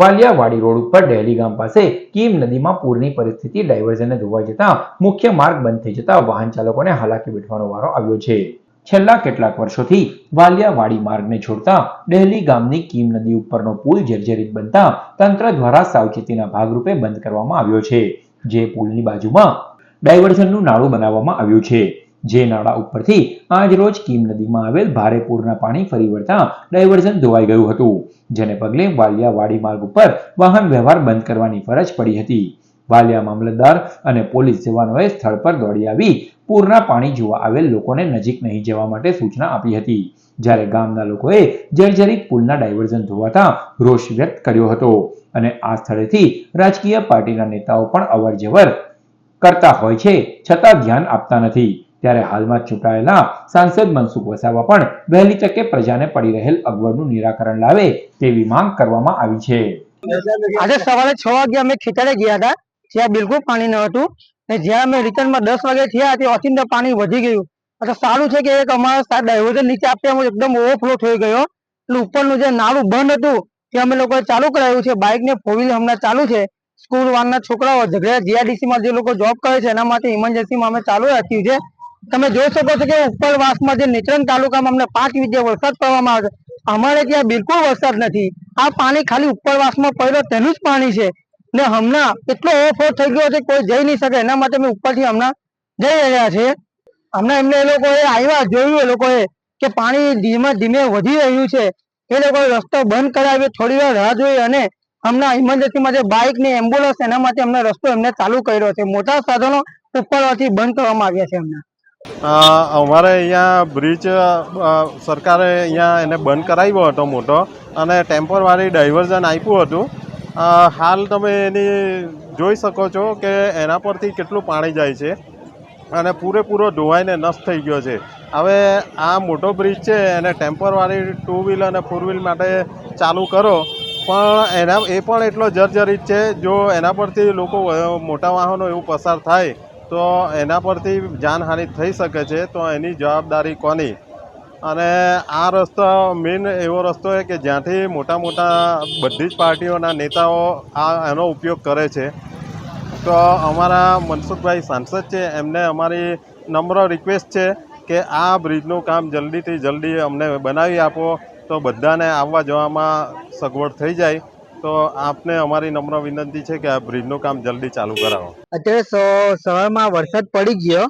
વાલિયાવાડી road ઉપર daily ગામ પાસે કીમ નદીમાં પૂરની પરિસ્થિતિ, ડાયવર્ઝનને ધોવાઈ જતા મુખ્ય માર્ગ બંધ થઈ જતા વાહન ચાલકોને હાલાકી બેઠવાનો વારો આવ્યો છે. છેલ્લા કેટલાક વર્ષોથી વાલિયાવાડી માર્ગને છોડતા ડેલી ગામની કીમ નદી ઉપરનો પુલ જર્જરિત બનતા તંત્ર દ્વારા સાવચેતીના ભાગરૂપે બંધ કરવામાં આવ્યો છે. જે પુલની બાજુમાં ડાયવર્ઝનનું નાળું બનાવવામાં આવ્યું છે. જે નાળા ઉપરથી આજ રોજ કીમ નદીમાં આવેલ ભારે પૂરના પાણી ફરી વળતા ડાયવર્ઝન ધોવાઈ ગયું હતું, જેને પગલે વાલિયા વાડી માર્ગ ઉપર વાહન વ્યવહાર બંધ કરવાની ફરજ પડી હતી. વાલિયા મામલતદાર અને પોલીસ જવાનોએ સ્થળ પર દોડી આવી પૂરના પાણી જોવા આવેલ લોકોને નજીક નહીં જવા માટે સૂચના આપી હતી. જ્યારે ગામના લોકોએ જર્જરિત પુલના ડાયવર્ઝન ધોવાતા રોષ વ્યક્ત કર્યો હતો અને આ સ્થળેથી રાજકીય પાર્ટીના નેતાઓ પણ અવરજવર કરતા હોય છે છતાં ધ્યાન આપતા નથી. ત્યારે હાલમાં ચૂંટાયેલા સાંસદ મનસુખ વસાવા પણ વહેલી તકે પ્રજાને પડી રહેલ અગવડનું નિરાકરણ લાવે તેવી માંગ કરવામાં આવી છે. આજે સવારે છ વાગે અમે ખેતરે ગયા હતા, જ્યાં બિલકુલ પાણી ન હતું ને જ્યાં અમે રિટર્નમાં દસ વાગે થયા ત્યાં ઓચિંતા પાણી વધી ગયું. એટલે સારું છે કે એક અમારા ડાયવર્ઝન નીચે આપ્યા, એકદમ ઓવરફ્લો થઈ ગયો. એટલે ઉપરનું જે નાળું બંધ હતું તે અમે લોકોએ ચાલુ કરાવ્યું છે. બાઇક ને ફોર વ્હીલ હમણાં ચાલુ છે. સ્કૂલ વાનના છોકરાઓ, ઝઘડિયા જીઆરડીસી માં જે લોકો જોબ કરે છે એના માટે ઇમરજન્સીમાં અમે ચાલુ રાખ્યું છે. તમે જોઈ શકો છો કે ઉપરવાસમાં જે નેત્રંગ તાલુકામાં અમને પાંચ વિદ્યા વરસાદ પડવામાં આવે છે. અમારે ત્યાં બિલકુલ વરસાદ નથી. આ પાણી ખાલી ઉપરવાસમાં પડ્યો તેનું જ પાણી છે. ને હમણાં એટલો ઓવરફ્લો થઈ ગયો છે કોઈ જઈ નહીં શકે. એના માટે અમે ઉપરથી હમણાં જઈ રહ્યા છે હમણાં એમને એ લોકોએ આવ્યા, જોયું એ લોકોએ કે પાણી ધીમે ધીમે વધી રહ્યું છે. એ લોકોએ રસ્તો બંધ કરાવ્યો, થોડી વાર રાહ જોઈ અને હમણાં ઇમરજન્સીમાં જે બાઇક ને એમ્બ્યુલન્સ એના માટે અમને રસ્તો એમને ચાલુ કર્યો છે. મોટા સાધનો ઉપરથી બંધ કરવામાં આવ્યા છે હમણાં. અમારે અહીંયા બ્રિજ સરકારે અહીંયા એને બંધ કરાવ્યો હતો મોટો અને ટેમ્પરવારી ડાયવર્ઝન આપ્યું હતું. હાલ તમે એની જોઈ શકો છો કે એના પરથી કેટલું પાણી જાય છે અને પૂરેપૂરો ધોવાઈને નષ્ટ થઈ ગયો છે. હવે આ મોટો બ્રિજ છે, એને ટેમ્પરવારી ટુ વ્હીલ અને ફોર વ્હીલ માટે ચાલુ કરો. પણ એના, એ પણ એટલો જર્જરિત છે, જો એના પરથી લોકો મોટા વાહનો એવું પસાર થાય તો એના પરથી જાનહાનિ થઈ શકે છે, તો એની જવાબદારી કોની? અને આ રસ્તો મેઇન એવો રસ્તો છે કે જ્યાંથી મોટા મોટા બધી જ પાર્ટીઓના નેતાઓ આ એનો ઉપયોગ કરે છે. તો અમારા મનસુખભાઈ સાંસદ છે, એમને અમારી નમ્ર રિક્વેસ્ટ છે કે આ બ્રિજનું કામ જલ્દીથી જલ્દી અમને બનાવી આપો, તો બધાને આવવા જવામાં સગવડ થઈ જાય. તો આપને અમારી નમ્ર વિનંતી છે કે આ બ્રિજનું કામ જલ્દી ચાલુ કરાવો. અત્યારે સવારમાં વરસાદ પડી ગયો.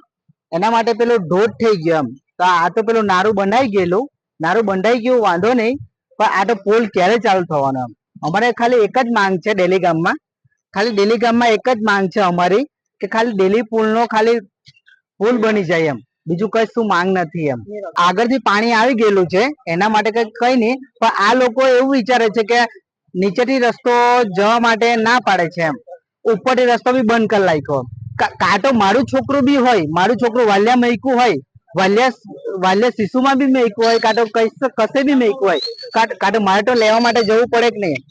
એના માટે પેલું ઢોધ થઈ ગયો એમ. તો આ તો પેલું નારું બંધાઈ ગયેલું. નારું બંધાઈ ગયું, વાંધો નહીં. પણ આ તો પોલ ક્યારે ચાલુ થવાનો એમ. અમારે ખાલી એક જ માંગ છે ડેલી ગામમાં. ખાલી ડેલી ગામમાં એક જ માંગ છે અમારી, કે ખાલી ડેલી પુલનો ખાલી પુલ બની જાય એમ. બીજું કઈ શું માંગ નથી એમ. આગળથી પાણી આવી ગયેલું છે, એના માટે કઈ કઈ નહીં. પણ આ લોકો એવું વિચારે છે કે નીચેથી રસ્તો જવા માટે ના પાડે છે એમ. ઉપરથી રસ્તો બી બંધ કરી નાખ્યો. કા, કાં તો મારું છોકરું બી હોય, મારું છોકરું વાલિયા મૈકું હોય, વાલિયા વાલિયા શિશુમાં બી મૈકું હોય, કાં તો કઈ, કશે બી મૈકું હોય, કાં કાં તો મારે તો લેવા માટે જવું પડે કે નહીં?